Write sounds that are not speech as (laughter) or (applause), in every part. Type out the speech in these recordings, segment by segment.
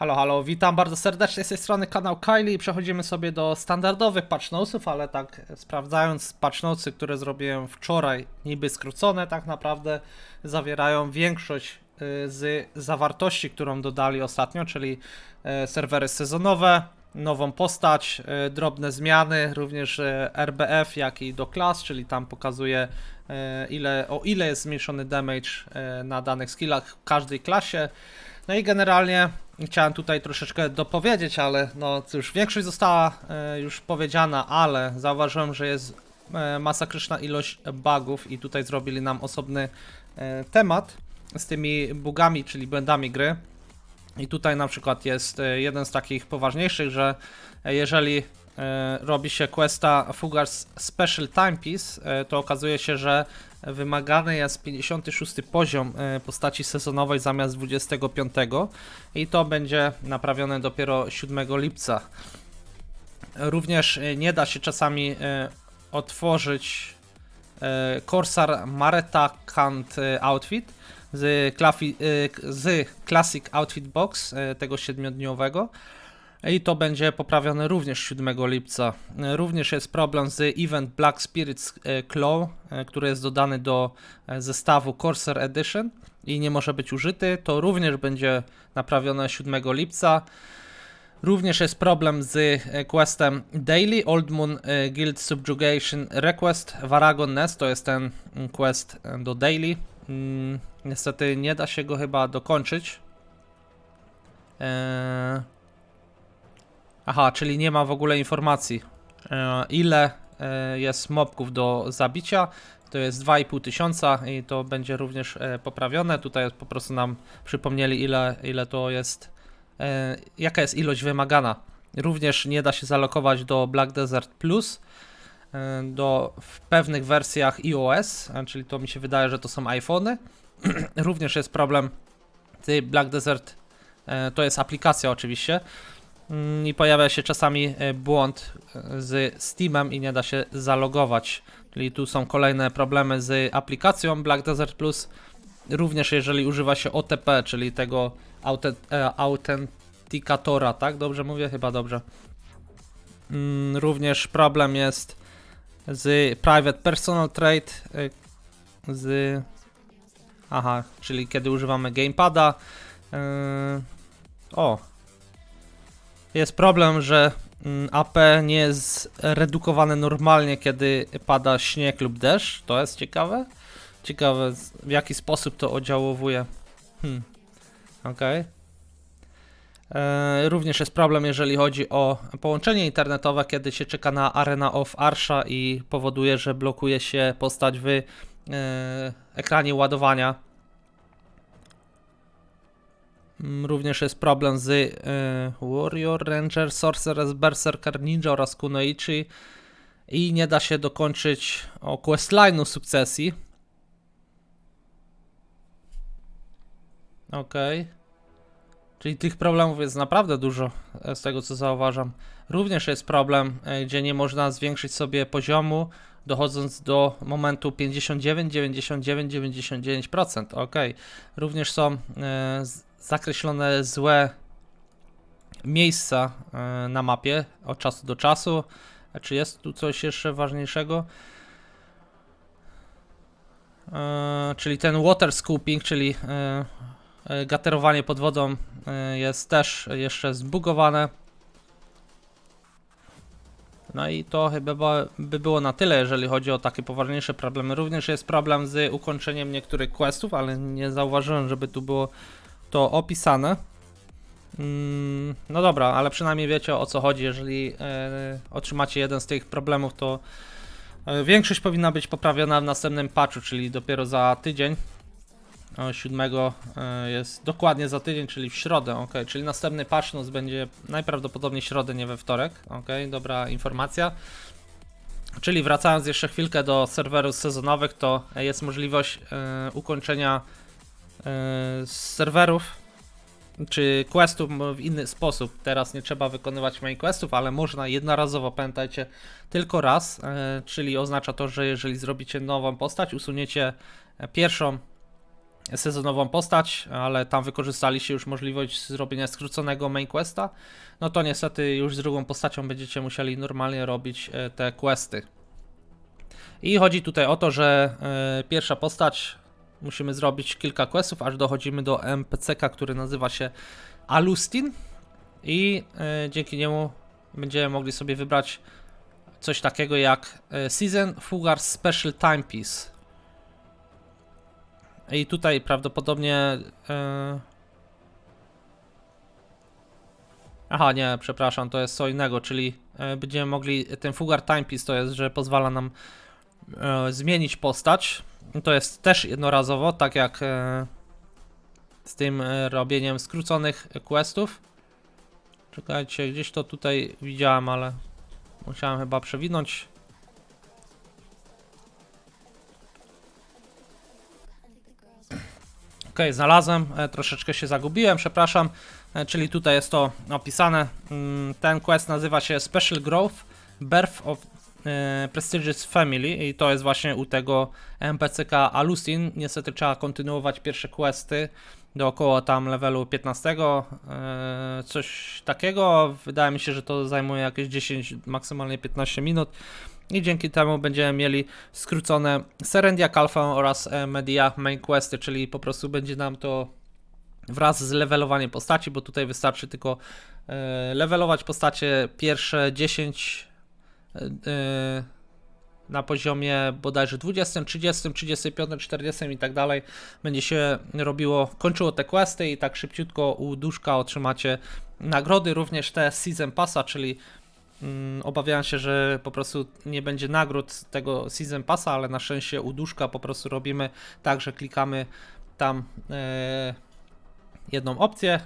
Halo, halo, witam bardzo serdecznie z tej strony kanał Kylie. Przechodzimy sobie do standardowych patch notesów, ale tak sprawdzając patch notesy, które zrobiłem wczoraj, niby skrócone, tak naprawdę zawierają większość y, z zawartości, którą dodali ostatnio, czyli y, serwery sezonowe, nową postać, y, drobne zmiany, również RBF, jak i do klas, czyli tam pokazuje ile, o ile jest zmniejszony damage na danych skillach w każdej klasie. No i generalnie chciałem tutaj troszeczkę dopowiedzieć, ale no cóż, większość została e, już powiedziana, ale zauważyłem, że jest e, masakryczna ilość bugów i tutaj zrobili nam osobny e, temat z tymi bugami, czyli błędami gry. I tutaj na przykład jest jeden z takich poważniejszych, że jeżeli robi się questa Fugars Special Timepiece, e, to okazuje się, że wymagany jest 56 poziom e, postaci sezonowej zamiast 25 i to będzie naprawione dopiero 7 lipca. Również e, nie da się czasami e, otworzyć e, Corsair Maretta Kant e, Outfit z, e, z Classic Outfit Box e, tego 7-dniowego. I to będzie poprawione również 7 lipca. E, Również jest problem z Event Black Spirits e, Claw, e, który jest dodany do zestawu Corsair Edition i nie może być użyty. To również będzie naprawione 7 lipca. Również jest problem z questem Daily Old Moon Guild Subjugation Request Varagon Nest. To jest ten mm, quest do Daily. Mm, Niestety nie da się go chyba dokończyć. Eee... Aha, czyli nie ma w ogóle informacji, e, ile e, jest mobków do zabicia. To jest 2,5 tysiąca i to będzie również e, poprawione. Tutaj po prostu nam przypomnieli, ile, ile to jest, jaka jest ilość wymagana. Również nie da się zalokować do Black Desert Plus. Do, w pewnych wersjach iOS, czyli to mi się wydaje, że to są iPhony. (clears throat) Również jest problem z Black Desert, to jest aplikacja oczywiście, i pojawia się czasami e, błąd e, z Steamem i nie da się zalogować. Czyli tu są kolejne problemy z aplikacją Black Desert Plus. Również jeżeli używa się OTP, czyli tego e, autentikatora, tak? Dobrze mówię? Chyba dobrze. Mm, Również problem jest z Private Personal Trade. Z. Aha, czyli kiedy używamy gamepada. O, jest problem, że mm, AP nie jest redukowane normalnie, kiedy pada śnieg lub deszcz. To jest ciekawe. Ciekawe, w jaki sposób to oddziałowuje. Hmm. E, Również jest problem, jeżeli chodzi o połączenie internetowe, kiedy się czeka na Arena of Arsha i powoduje, że blokuje się postać w e, ekranie ładowania. Mm, Również jest problem z y, Warrior, Ranger, Sorceress, Berserker, Ninja oraz Kunoichi i nie da się dokończyć o questline'u sukcesji. Okej. Czyli tych problemów jest naprawdę dużo, e, z tego co zauważam. Również jest problem, e, gdzie nie można zwiększyć sobie poziomu, dochodząc do momentu 59, 99, 99%. Ok. Również są e, zakreślone złe miejsca e, na mapie od czasu do czasu. Czy jest tu coś jeszcze ważniejszego? E, czyli ten water scooping, czyli gaterowanie pod wodą jest też jeszcze zbugowane. No i to chyba ba- by było na tyle, jeżeli chodzi o takie poważniejsze problemy. Również jest problem z ukończeniem niektórych questów, ale nie zauważyłem, żeby tu było to opisane. Mm, no dobra, ale przynajmniej wiecie o co chodzi. Jeżeli e, otrzymacie jeden z tych problemów, to e, większość powinna być poprawiona w następnym patchu, czyli dopiero za tydzień. O, 7 e, jest dokładnie za tydzień, czyli w środę, ok, czyli następny patch będzie najprawdopodobniej środę, nie we wtorek, ok, dobra informacja. Czyli wracając jeszcze chwilkę do serwerów sezonowych, to jest możliwość e, ukończenia z serwerów czy questów w inny sposób. Teraz nie trzeba wykonywać main questów, ale można jednorazowo, pamiętajcie, tylko raz, e, czyli oznacza to, że jeżeli zrobicie nową postać, usuniecie pierwszą sezonową postać, ale tam wykorzystaliście już możliwość zrobienia skróconego main questa, no to niestety już z drugą postacią będziecie musieli normalnie robić e, te questy. I chodzi tutaj o to, że e, pierwsza postać musimy zrobić kilka questów, aż dochodzimy do NPC-ka, który nazywa się Alustin i e, dzięki niemu będziemy mogli sobie wybrać coś takiego jak Season Fugar Special Timepiece. I tutaj prawdopodobnie. e, Aha, nie, przepraszam, to jest co innego, czyli e, będziemy mogli. Ten Fugar Timepiece to jest, że pozwala nam e, zmienić postać. To jest też jednorazowo, tak jak e, z tym robieniem skróconych questów. Czekajcie, gdzieś to tutaj widziałem, ale musiałem chyba przewinąć. Znalazłem, e, troszeczkę się zagubiłem, przepraszam. E, czyli tutaj jest to opisane. Mm, Ten quest nazywa się Special Growth Birth of e, Prestigious Family i to jest właśnie u tego NPCK Alusin. Niestety trzeba kontynuować pierwsze questy do około tam levelu 15, e, coś takiego. Wydaje mi się, że to zajmuje jakieś 10, maksymalnie 15 minut. I dzięki temu będziemy mieli skrócone Serendia Kalfę oraz e, Media Main Questy, czyli po prostu będzie nam to wraz z levelowaniem postaci, bo tutaj wystarczy tylko e, levelować postacie pierwsze 10 e, na poziomie bodajże 20, 30, 35, 40 i tak dalej. Będzie się robiło, kończyło te questy i tak szybciutko u duszka otrzymacie nagrody, również te Season Passa, czyli obawiałem się, że po prostu nie będzie nagród tego Season Passa, ale na szczęście u duszka po prostu robimy tak, że klikamy tam e, jedną opcję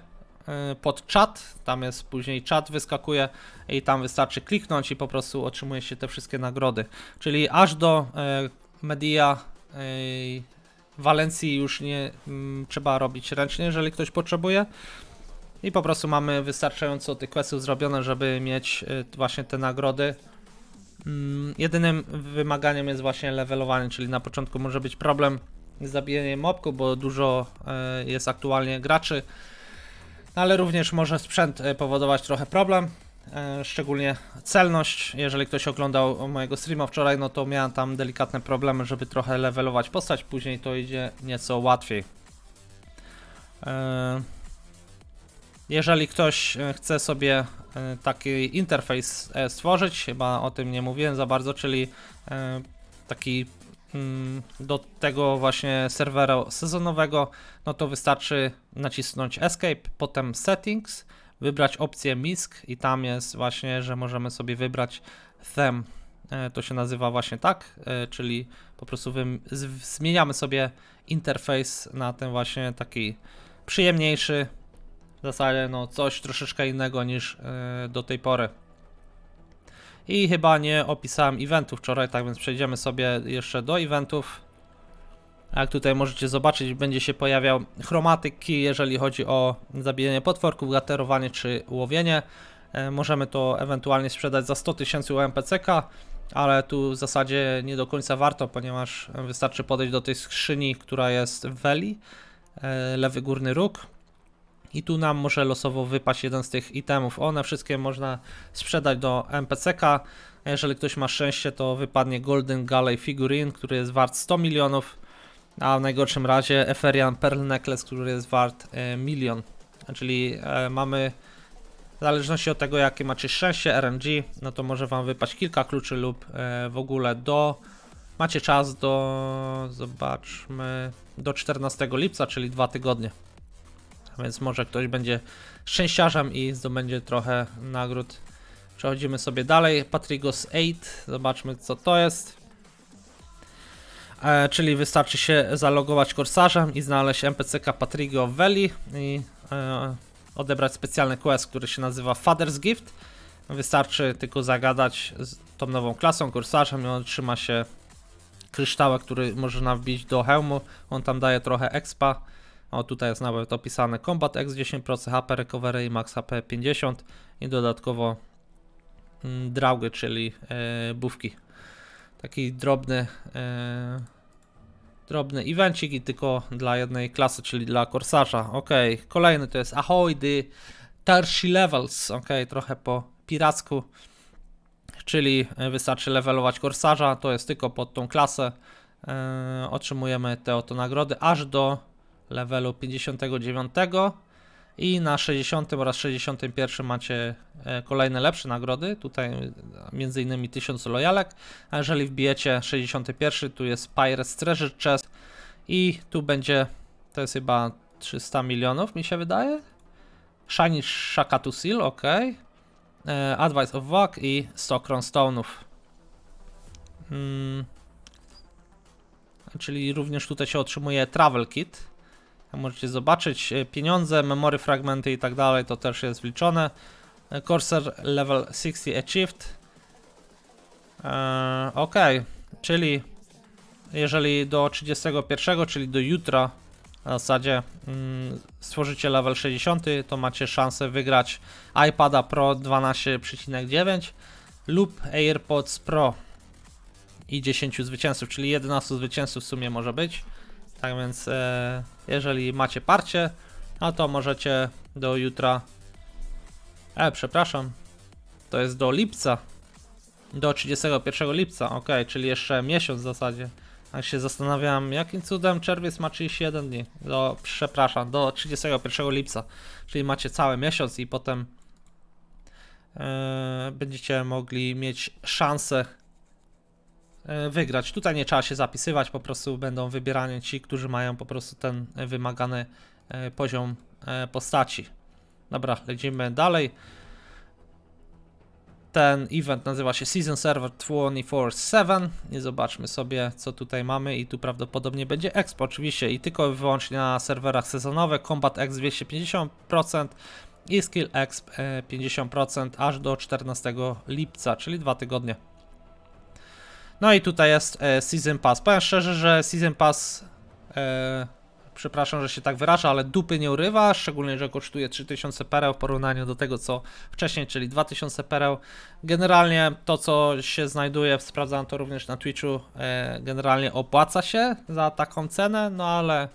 e, pod czat, tam jest później czat wyskakuje i tam wystarczy kliknąć i po prostu otrzymuje się te wszystkie nagrody. Czyli aż do e, media Walencji już nie mm, trzeba robić ręcznie, jeżeli ktoś potrzebuje. I po prostu mamy wystarczająco tych questów zrobione, żeby mieć y, właśnie te nagrody. Mm, Jedynym wymaganiem jest właśnie levelowanie, czyli na początku może być problem z zabijaniem mobków, bo dużo e, jest aktualnie graczy, ale również może sprzęt e, powodować trochę problem, szczególnie celność. Jeżeli ktoś oglądał mojego streama wczoraj, no to miałem tam delikatne problemy, żeby trochę levelować postać, później to idzie nieco łatwiej. Jeżeli ktoś e, chce sobie e, taki interfejs e, stworzyć, chyba o tym nie mówiłem za bardzo, czyli taki mm, do tego właśnie serwera sezonowego, no to wystarczy nacisnąć Escape, potem Settings, wybrać opcję MISC i tam jest właśnie, że możemy sobie wybrać theme. E, To się nazywa właśnie tak, czyli po prostu zmieniamy sobie interfejs na ten właśnie taki przyjemniejszy, zasadzie no coś troszeczkę innego niż e, do tej pory. I chyba nie opisałem eventów wczoraj, tak więc przejdziemy sobie jeszcze do eventów. Jak tutaj możecie zobaczyć, będzie się pojawiał chromatic key, jeżeli chodzi o zabijanie potworków, gaterowanie czy łowienie. E, Możemy to ewentualnie sprzedać za 100 tysięcy u NPCK, ale tu w zasadzie nie do końca warto, ponieważ wystarczy podejść do tej skrzyni, która jest w Veli, e, lewy górny róg. I tu nam może losowo wypaść jeden z tych itemów. One wszystkie można sprzedać do NPCK. A Jeżeli ktoś ma szczęście, to wypadnie Golden Galley Figurine, który jest wart 100 milionów. A w najgorszym razie Eferian Pearl Necklace, który jest wart e, milion. Czyli e, mamy, w zależności od tego jakie macie szczęście, RNG, no to może wam wypaść kilka kluczy lub e, w ogóle do... Macie czas do, zobaczmy, do 14 lipca, czyli dwa tygodnie. Więc może ktoś będzie szczęściarzem i zdobędzie trochę nagród. Przechodzimy sobie dalej. Patrigos 8. Zobaczmy co to jest. E, czyli wystarczy się zalogować korsarzem i znaleźć NPCK Patrigo Valley i e, odebrać specjalny quest, który się nazywa Father's Gift. Wystarczy tylko zagadać z tą nową klasą, korsarzem i on otrzyma się kryształek, który można wbić do hełmu. On tam daje trochę expa. O, tutaj jest nawet opisane Combat X 10%, HP Recovery i Max HP 50 i dodatkowo mm, draugy, czyli e, bufki. Taki drobny e, drobny evencik i tylko dla jednej klasy, czyli dla korsarza. Ok, kolejny to jest Ahoy the Tertiary Levels. Ok, trochę po piracku, czyli e, wystarczy levelować korsarza, to jest tylko pod tą klasę. E, otrzymujemy te oto nagrody aż do levelu 59 i na 60 oraz 61 macie e, kolejne lepsze nagrody. Tutaj e, między innymi 1000 lojalek. A jeżeli wbijecie 61, tu jest Pirates Treasure Chest i tu będzie, to jest chyba 300 milionów mi się wydaje. Shiny Shakatu Seal, ok. E, Advice of Walk i 100 Stone'ów. Mm. Czyli również tutaj się otrzymuje Travel Kit. Możecie zobaczyć, e, pieniądze, memory, fragmenty i tak dalej, to też jest wliczone. E, Corsair level 60 achieved. Eee, ok, czyli jeżeli do 31, czyli do jutra w zasadzie mm, stworzycie level 60, to macie szansę wygrać iPada Pro 12,9 lub AirPods Pro i 10 zwycięzców, czyli 11 zwycięzców w sumie może być. Tak więc e, jeżeli macie parcie, no to możecie do jutra. E, przepraszam. To jest do lipca. Do 31 lipca, ok, czyli jeszcze miesiąc w zasadzie. Jak się zastanawiam, jakim cudem czerwiec ma 31 dni. Do, przepraszam, do 31 lipca. Czyli macie cały miesiąc i potem e, będziecie mogli mieć szansę wygrać. Tutaj nie trzeba się zapisywać, po prostu będą wybierani ci, którzy mają po prostu ten wymagany e, poziom e, postaci. Dobra, lecimy dalej. Ten event nazywa się Season Server 24-7 i zobaczmy sobie co tutaj mamy i tu prawdopodobnie będzie Expo oczywiście i tylko i wyłącznie na serwerach sezonowych Combat X 250% i Skill X e, 50% aż do 14 lipca, czyli dwa tygodnie. No i tutaj jest e, Season Pass. Powiem szczerze, że Season Pass e, przepraszam, że się tak wyraża, ale dupy nie urywa, szczególnie, że kosztuje 3000 pereł w porównaniu do tego, co wcześniej, czyli 2000 pereł. Generalnie to, co się znajduje, sprawdzałem to również na Twitchu, e, generalnie opłaca się za taką cenę, no ale...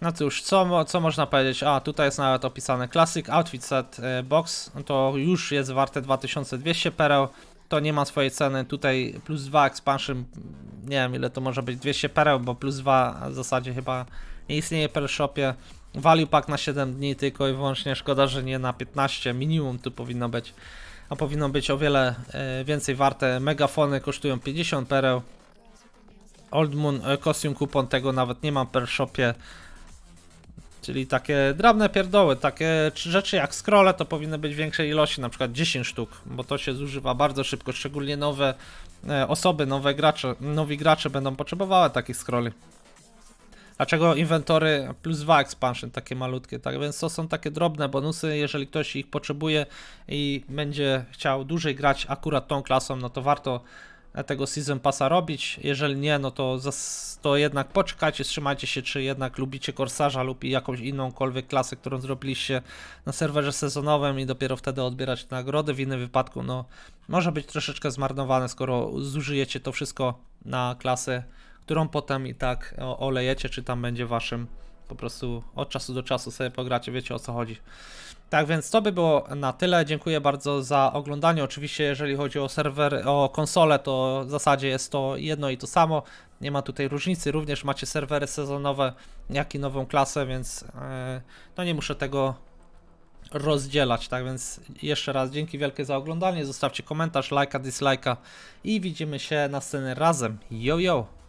No cóż, co, co można powiedzieć? A, tutaj jest nawet opisane Classic Outfit Set e, Box, to już jest warte 2200 pereł, to nie ma swojej ceny, tutaj plus 2 expansion, nie wiem ile to może być, 200 pereł, bo plus 2 w zasadzie chyba nie istnieje per shopie. Value pack na 7 dni tylko i wyłącznie, szkoda, że nie na 15, minimum tu powinno być, a powinno być o wiele e, więcej warte. Megafony kosztują 50 pereł. Old Moon e, Costume Coupon tego nawet nie mam per shopie. Czyli takie drobne pierdoły, takie rzeczy jak scrolle to powinny być większej ilości, na przykład 10 sztuk, bo to się zużywa bardzo szybko, szczególnie nowe e, osoby, nowe gracze, nowi gracze będą potrzebowały takich scrolli. Dlaczego inwentory plus 2 expansion, takie malutkie, tak więc to są takie drobne bonusy, jeżeli ktoś ich potrzebuje i będzie chciał dłużej grać akurat tą klasą, no to warto tego Season Passa robić. Jeżeli nie, no to, to jednak poczekajcie, wstrzymajcie się, czy jednak lubicie Korsarza lub jakąś inąkolwiek klasę, którą zrobiliście na serwerze sezonowym i dopiero wtedy odbierać nagrody. W innym wypadku, no może być troszeczkę zmarnowane, skoro zużyjecie to wszystko na klasę, którą potem i tak olejecie, czy tam będzie waszym po prostu od czasu do czasu sobie pogracie, wiecie o co chodzi. Tak więc to by było na tyle. Dziękuję bardzo za oglądanie. Oczywiście, jeżeli chodzi o serwer, o konsolę, to w zasadzie jest to jedno i to samo. Nie ma tutaj różnicy. Również macie serwery sezonowe, jak i nową klasę, więc e, no nie muszę tego rozdzielać. Tak więc jeszcze raz dzięki wielkie za oglądanie. Zostawcie komentarz, lajka, dislajka i widzimy się na scenie razem. Yo yo!